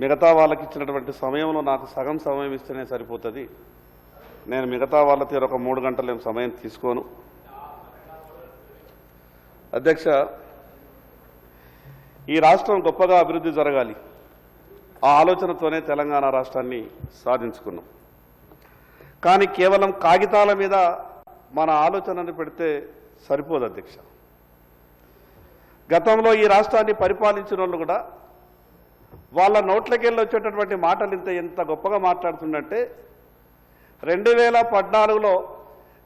మిగతా వాళ్ళకి ఇచ్చినటువంటి సమయంలో నాకు సగం సమయం ఇస్తేనే సరిపోతుంది. నేను మిగతా వాళ్ళ తీరు ఒక మూడు గంటలు సమయం తీసుకోను. అధ్యక్ష ఈ రాష్ట్రం గొప్పగా అభివృద్ధి జరగాలి. ఆ ఆలోచనతోనే తెలంగాణ రాష్ట్రాన్ని సాధించుకున్నాం. కానీ కేవలం కాగితాల మీద మన ఆలోచనను పెడితే సరిపోదు అధ్యక్ష. గతంలో ఈ రాష్ట్రాన్ని పరిపాలించిన వాళ్ళు కూడా వాళ్ళ నోట్లకెళ్ళి వచ్చేటటువంటి మాటలు ఇంత ఎంత గొప్పగా మాట్లాడుతుందంటే రెండు వేల పద్నాలుగులో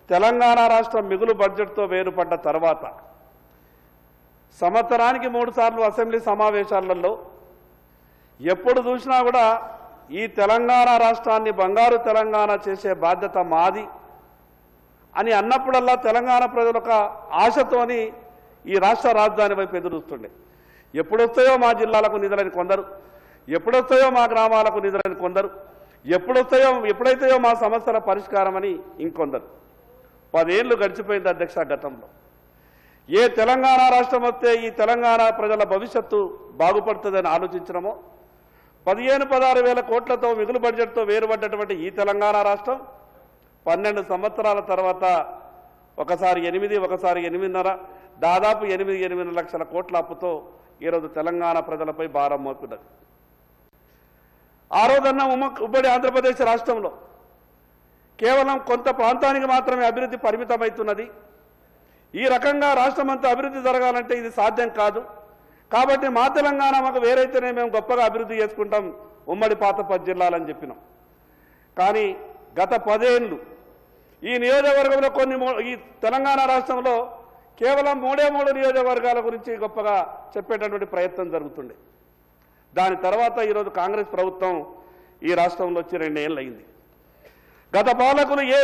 తెలంగాణ రాష్ట్రం మిగులు బడ్జెట్తో వేరుపడ్డ తర్వాత సంవత్సరానికి మూడు సార్లు అసెంబ్లీ సమావేశాలలో ఎప్పుడు చూసినా కూడా ఈ తెలంగాణ రాష్ట్రాన్ని బంగారు తెలంగాణ చేసే బాధ్యత మాది అని అన్నప్పుడల్లా తెలంగాణ ప్రజలు ఒక ఆశతోని ఈ రాష్ట్ర రాజధాని వైపు ఎదురుస్తుండే. ఎప్పుడొస్తాయో మా జిల్లాలకు నిధులని కొందరు ఎప్పుడొస్తాయో మా గ్రామాలకు నిధులని కొందరు ఎప్పుడొస్తాయో ఎప్పుడైతాయో మా సమస్యల పరిష్కారమని ఇంకొందరు. పదేళ్ళు గడిచిపోయింది అధ్యక్ష గతంలో. ఏ తెలంగాణ రాష్ట్రం వస్తే ఈ తెలంగాణ ప్రజల భవిష్యత్తు బాగుపడుతుందని ఆలోచించడమో పదిహేను పదహారు వేల కోట్లతో మిగులు బడ్జెట్తో వేరుపడ్డటువంటి ఈ తెలంగాణ రాష్ట్రం పన్నెండు సంవత్సరాల తర్వాత ఒకసారి ఎనిమిది ఒకసారి ఎనిమిదిన్నర దాదాపు ఎనిమిది ఎనిమిది లక్షల కోట్ల అప్పుతో ఈరోజు తెలంగాణ ప్రజలపై భారం మోపున్నది ఆ రోజన్న ఉమ్మ ఉమ్మడి ఆంధ్రప్రదేశ్ రాష్ట్రంలో కేవలం కొంత ప్రాంతానికి మాత్రమే అభివృద్ధి పరిమితమవుతున్నది ఈ రకంగా రాష్ట్రం అంతా అభివృద్ధి జరగాలంటే ఇది సాధ్యం కాదు. కాబట్టి మా తెలంగాణ మాకు వేరైతేనే మేము గొప్పగా అభివృద్ధి చేసుకుంటాం ఉమ్మడి పాతపతి జిల్లాలని చెప్పినాం. కానీ గత పదేళ్ళు ఈ నియోజకవర్గంలో కొన్ని ఈ తెలంగాణ రాష్ట్రంలో కేవలం మూడే మూడు నియోజకవర్గాల గురించి గొప్పగా చెప్పేటటువంటి ప్రయత్నం జరుగుతుండే. దాని తర్వాత ఈరోజు కాంగ్రెస్ ప్రభుత్వం ఈ రాష్ట్రంలో వచ్చి రెండేళ్ళు అయింది గత పాలకులు ఏ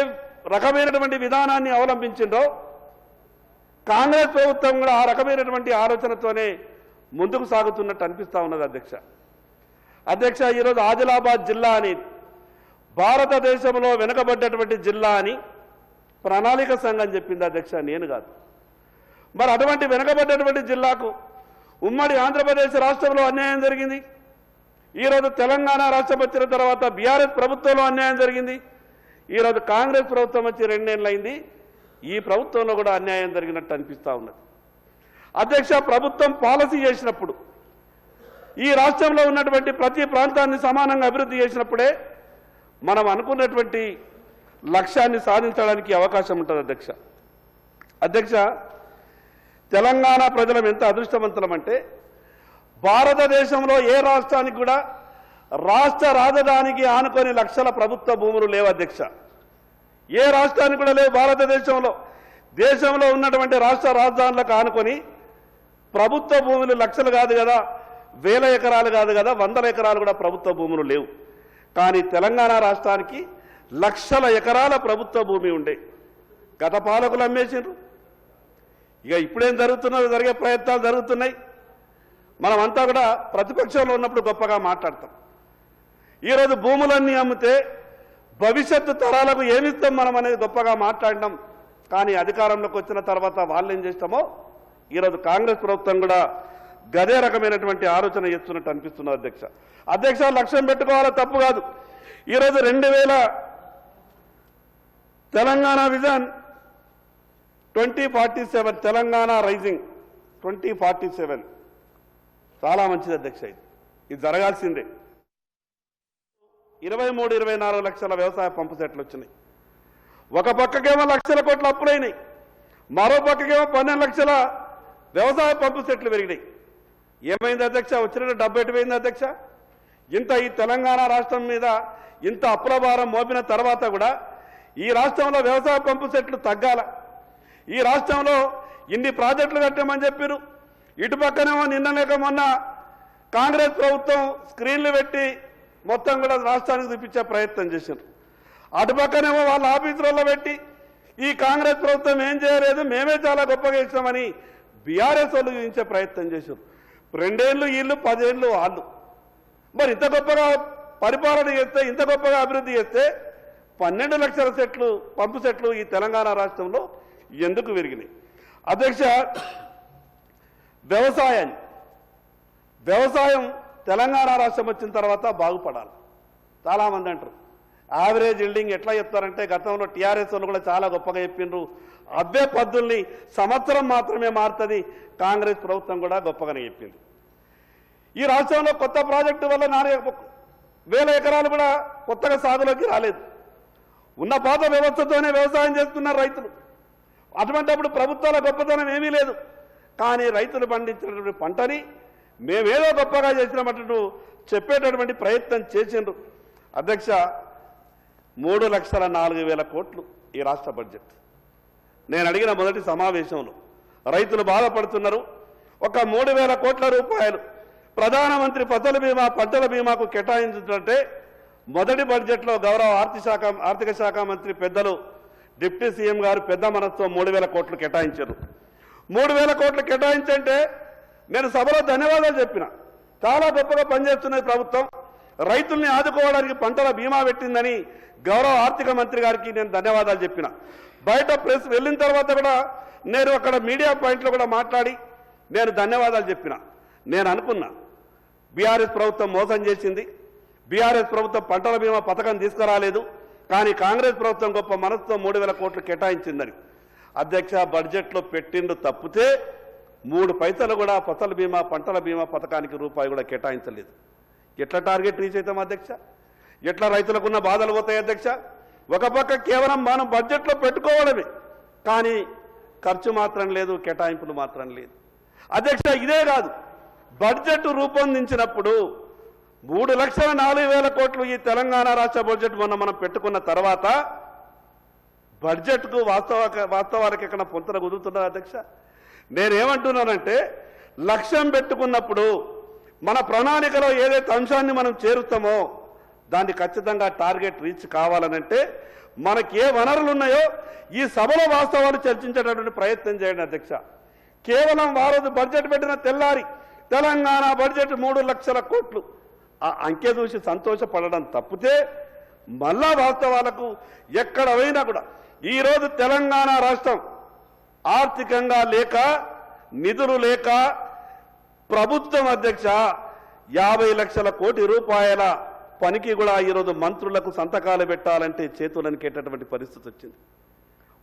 రకమైనటువంటి విధానాన్ని అవలంబించిందో కాంగ్రెస్ ప్రభుత్వం కూడా ఆ రకమైనటువంటి ఆలోచనతోనే ముందుకు సాగుతున్నట్టు అనిపిస్తా ఉన్నది అధ్యక్ష. అధ్యక్ష ఈరోజు ఆదిలాబాద్ జిల్లా అని భారతదేశంలో వెనుకబడ్డటువంటి జిల్లా అని ప్రణాళిక సంఘం చెప్పింది అధ్యక్ష నేను కాదు. మరి అటువంటి వెనుకబడ్డటువంటి జిల్లాకు ఉమ్మడి ఆంధ్రప్రదేశ్ రాష్ట్రంలో అన్యాయం జరిగింది. ఈరోజు తెలంగాణ రాష్ట్రం వచ్చిన తర్వాత బీఆర్ఎస్ ప్రభుత్వంలో అన్యాయం జరిగింది. ఈరోజు కాంగ్రెస్ ప్రభుత్వం వచ్చి రెండేళ్ళు అయింది ఈ ప్రభుత్వంలో కూడా అన్యాయం జరిగినట్టు అనిపిస్తూ ఉన్నది. అధ్యక్ష ప్రభుత్వం పాలసీ చేసినప్పుడు ఈ రాష్ట్రంలో ఉన్నటువంటి ప్రతి ప్రాంతాన్ని సమానంగా అభివృద్ధి చేసినప్పుడే మనం అనుకున్నటువంటి లక్ష్యాన్ని సాధించడానికి అవకాశం ఉంటుంది అధ్యక్ష. అధ్యక్ష తెలంగాణ ప్రజలం ఎంత అదృష్టవంతులమంటే భారతదేశంలో ఏ రాష్ట్రానికి కూడా రాష్ట్ర రాజధానికి ఆనుకొని లక్షల ప్రభుత్వ భూములు లేవు అధ్యక్ష. ఏ రాష్ట్రానికి కూడా లేవు భారతదేశంలో. దేశంలో ఉన్నటువంటి రాష్ట్ర రాజధానులకు ఆనుకొని ప్రభుత్వ భూములు లక్షలు కాదు కదా వేల ఎకరాలు కాదు కదా వందల ఎకరాలు కూడా ప్రభుత్వ భూములు లేవు. కానీ తెలంగాణ రాష్ట్రానికి లక్షల ఎకరాల ప్రభుత్వ భూమి ఉండే. గత పాలకులు అమ్మేసిండ్రు. ఇక ఇప్పుడేం జరుగుతున్నదో జరిగే ప్రయత్నాలు జరుగుతున్నాయి. మనమంతా కూడా ప్రతిపక్షంలో ఉన్నప్పుడు గొప్పగా మాట్లాడతాం. ఈరోజు భూములన్నీ అమ్మితే భవిష్యత్తు తరాలకు ఏమిస్తాం మనం అనేది గొప్పగా మాట్లాడినాం. కానీ అధికారంలోకి వచ్చిన తర్వాత వాళ్ళు ఏం చేస్తామో ఈరోజు కాంగ్రెస్ ప్రభుత్వం కూడా గదే రకమైనటువంటి ఆలోచన చేస్తున్నట్టు అనిపిస్తున్నారు అధ్యక్ష. అధ్యక్ష లక్ష్యం పెట్టుకోవాలా తప్పు కాదు. ఈరోజు రెండు వేల Telangana vision twenty forty seven Telangana rising. Twenty forty seven. చాలా మంచిది అధ్యక్ష ఇది. ఇది జరగాల్సిందే. ఇరవై మూడు ఇరవై నాలుగు లక్షల వ్యవసాయ పంపు సెట్లు వచ్చినాయి. ఒక పక్కకేమో లక్షల కోట్ల అప్పులైనాయి మరో పక్కకేమో పన్నెండు లక్షల వ్యవసాయ పంపు సెట్లు పెరిగినాయి. ఏమైంది అధ్యక్ష? వచ్చిన డబ్బు ఎటుపోయింది అధ్యక్ష? ఇంత ఈ తెలంగాణ రాష్ట్రం మీద ఇంత అప్పుల భారం మోపిన తర్వాత కూడా ఈ రాష్ట్రంలో వ్యవసాయ పంపు సెట్లు తగ్గాల. ఈ రాష్ట్రంలో ఇన్ని ప్రాజెక్టులు కట్టామని చెప్పారు. ఇటు పక్కనేమో నిన్న లేక మొన్న కాంగ్రెస్ ప్రభుత్వం స్క్రీన్లు పెట్టి మొత్తం కూడా రాష్ట్రానికి చూపించే ప్రయత్నం చేశారు అటు పక్కనేమో వాళ్ళ ఆఫీసులలో పెట్టి ఈ కాంగ్రెస్ ప్రభుత్వం ఏం చేయలేదు మేమే చాలా గొప్పగా ఇచ్చామని బీఆర్ఎస్ వాళ్ళు చూపించే ప్రయత్నం చేశారు రెండేళ్ళు వీళ్ళు పదేళ్ళు వాళ్ళు. మరి ఇంత గొప్పగా పరిపాలన చేస్తే ఇంత గొప్పగా అభివృద్ధి చేస్తే పన్నెండు లక్షల సెట్లు పంపు సెట్లు ఈ తెలంగాణ రాష్ట్రంలో ఎందుకు పెరిగినాయి అధ్యక్ష వ్యవసాయాన్ని వ్యవసాయం తెలంగాణ రాష్ట్రం వచ్చిన తర్వాత బాగుపడాలి. చాలామంది అంటారు యావరేజ్ బిల్డింగ్ ఎట్లా చెప్తారంటే గతంలో టీఆర్ఎస్ వాళ్ళు కూడా చాలా గొప్పగా చెప్పిండ్రు అబ్బే పద్ధుల్ని సంవత్సరం మాత్రమే మారుతుంది కాంగ్రెస్ ప్రభుత్వం కూడా గొప్పగానే చెప్పింది. ఈ రాష్ట్రంలో కొత్త ప్రాజెక్టు వల్ల నాలుగు వేల ఎకరాలు కూడా కొత్తగా సాగులోకి రాలేదు. ఉన్న పాత వ్యవస్థతోనే వ్యవసాయం చేస్తున్నారు రైతులు. అటువంటిప్పుడు ప్రభుత్వాల గొప్పతనం ఏమీ లేదు. కానీ రైతులు పండించినటువంటి పంటని మేమేదో గొప్పగా చేసినామంటూ చెప్పేటటువంటి ప్రయత్నం చేసిండ్రు. అధ్యక్ష మూడు లక్షల నాలుగు వేల కోట్లు ఈ రాష్ట్ర బడ్జెట్. నేను అడిగిన మొదటి సమావేశంలో రైతులు బాధపడుతున్నారు. ఒక మూడు వేల కోట్ల రూపాయలు ప్రధానమంత్రి ఫసల బీమా పంటల బీమాకు కేటాయించుంటే మొదటి బడ్జెట్లో గౌరవ ఆర్థిక శాఖ ఆర్థిక శాఖ మంత్రి పెద్దలు డిప్యూటీ సీఎం గారు పెద్ద మనసుతో మూడు వేల కోట్లు కేటాయించారు. మూడు వేల కోట్లు కేటాయించంటే నేను సభలో ధన్యవాదాలు చెప్పిన. చాలా గొప్పగా పనిచేస్తున్నది ప్రభుత్వం. రైతుల్ని ఆదుకోవడానికి పంటల బీమా పెట్టిందని గౌరవ ఆర్థిక మంత్రి గారికి నేను ధన్యవాదాలు చెప్పిన. బయట ప్రెస్ వెళ్ళిన తర్వాత కూడా నేను అక్కడ మీడియా పాయింట్లో కూడా మాట్లాడి నేను ధన్యవాదాలు చెప్పిన. నేను అనుకున్నా. బీఆర్ఎస్ ప్రభుత్వం మోసం చేసింది. బీఆర్ఎస్ ప్రభుత్వం పంటల బీమా పథకం తీసుకురాలేదు. కానీ కాంగ్రెస్ ప్రభుత్వం గొప్ప మనసుతో మూడు వేల కోట్లు కేటాయించిందని. అధ్యక్ష బడ్జెట్లో పెట్టిండు తప్పితే మూడు పైసలు కూడా ఫసల్ బీమా పంటల బీమా పథకానికి రూపాయి కూడా కేటాయించలేదు. ఎట్లా టార్గెట్ రీచ్ అవుతాం అధ్యక్ష? ఎట్లా రైతులకున్న బాధలు పోతాయి అధ్యక్ష? ఒక పక్క కేవలం మనం బడ్జెట్లో పెట్టుకోవడమే. కానీ ఖర్చు మాత్రం లేదు కేటాయింపులు మాత్రం లేదు. అధ్యక్ష ఇదే కాదు. బడ్జెట్ రూపొందించినప్పుడు మూడు లక్షల నాలుగు వేల కోట్లు ఈ తెలంగాణ రాష్ట్ర బడ్జెట్ మొన్న మనం పెట్టుకున్న తర్వాత బడ్జెట్కు వాస్తవ వాస్తవానికి ఎక్కడ పొంతన కుదురుతున్నారు అధ్యక్ష? నేనేమంటున్నానంటే లక్ష్యం పెట్టుకున్నప్పుడు మన ప్రణాళికలో ఏదైతే అంశాన్ని మనం చేరుతామో దాన్ని ఖచ్చితంగా టార్గెట్ రీచ్ కావాలనంటే మనకి ఏ వనరులు ఉన్నాయో ఈ సభలో వాస్తవాలు చర్చించేటటువంటి ప్రయత్నం చేయండి అధ్యక్ష. కేవలం వారోజు బడ్జెట్ పెట్టిన తెల్లారి తెలంగాణ బడ్జెట్ మూడు లక్షల కోట్లు. ఆ అంకె చూసి సంతోషపడడం తప్పితే మళ్ళా వాస్తవాలకు ఎక్కడ పోయినా కూడా ఈరోజు తెలంగాణ రాష్ట్రం ఆర్థికంగా లేక నిధులు లేక ప్రభుత్వం అధ్యక్ష యాభై లక్షల కోటి రూపాయల పనికి కూడా ఈరోజు మంత్రులకు సంతకాలు పెట్టాలంటే చేతులనికేటటువంటి పరిస్థితి వచ్చింది.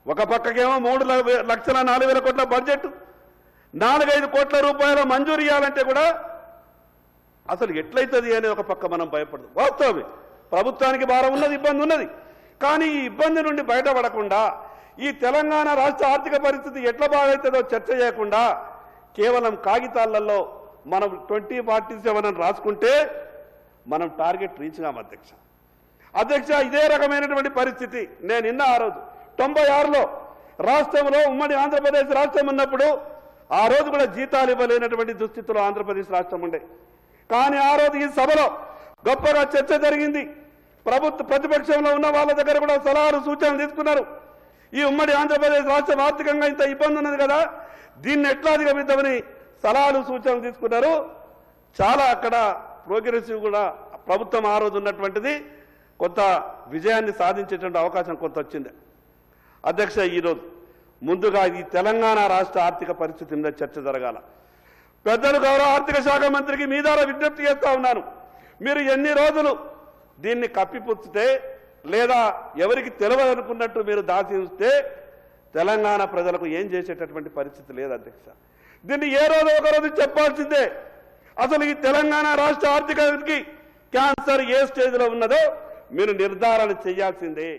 ఒక పక్కకేమో మూడు లక్షల నాలుగు వేల కోట్ల బడ్జెట్ నాలుగైదు కోట్ల రూపాయల మంజూరు ఇవ్వాలంటే కూడా అసలు ఎట్లయితుంది అనే ఒక పక్క మనం భయపడదు. వాస్తవమే. ప్రభుత్వానికి భారం ఉన్నది ఇబ్బంది ఉన్నది. కానీ ఈ ఇబ్బంది నుండి బయటపడకుండా ఈ తెలంగాణ రాష్ట్ర ఆర్థిక పరిస్థితి ఎట్లా బాగవుతుందో చర్చ చేయకుండా కేవలం కాగితాలలో మనం ట్వంటీ ఫార్టీ సెవెన్ అని రాసుకుంటే మనం టార్గెట్ రీచ్ కాము అధ్యక్ష. అధ్యక్ష ఇదే రకమైనటువంటి పరిస్థితి. నేను నిన్న ఆ రోజు తొంభై ఆరులో రాష్ట్రంలో ఉమ్మడి ఆంధ్రప్రదేశ్ రాష్ట్రం ఉన్నప్పుడు ఆ రోజు కూడా జీతాలు ఇవ్వలేనటువంటి దుస్థితిలో ఆంధ్రప్రదేశ్ రాష్ట్రం ఉండే. కానీ ఆ రోజు ఈ సభలో గొప్పగా చర్చ జరిగింది. ప్రభుత్వ ప్రతిపక్షంలో ఉన్న వాళ్ళ దగ్గర కూడా సలహాలు సూచనలు తీసుకున్నారు. ఈ ఉమ్మడి ఆంధ్రప్రదేశ్ రాష్ట్రం ఆర్థికంగా ఇంత ఇబ్బంది ఉన్నది కదా దీన్ని ఎట్లా అధిగమిద్దామని సలహాలు సూచనలు తీసుకున్నారు. చాలా అక్కడ ప్రోగ్రెసివ్ కూడా ప్రభుత్వం ఆ రోజు ఉన్నటువంటిది కొంత విజయాన్ని సాధించేటువంటి అవకాశం కొంత వచ్చింది. అధ్యక్ష ఈరోజు ముందుగా ఈ తెలంగాణ రాష్ట్ర ఆర్థిక పరిస్థితి మీద చర్చ జరగాల. పెద్దలు గౌరవ ఆర్థిక శాఖ మంత్రికి మీ ద్వారా విజ్ఞప్తి చేస్తా ఉన్నాను. మీరు ఎన్ని రోజులు దీన్ని కప్పిపుచ్చితే లేదా ఎవరికి తెలియదనుకున్నట్టు మీరు దాచి ఉంచితే తెలంగాణ ప్రజలకు ఏం చేసేటటువంటి పరిస్థితి లేదు అధ్యక్ష. దీన్ని ఏ రోజు ఒక రోజు చెప్పాల్సిందే. అసలు ఈ తెలంగాణ రాష్ట్ర ఆర్థికానికి క్యాన్సర్ ఏ స్టేజ్లో ఉన్నదో మీరు నిర్ధారణ చేయాల్సిందే.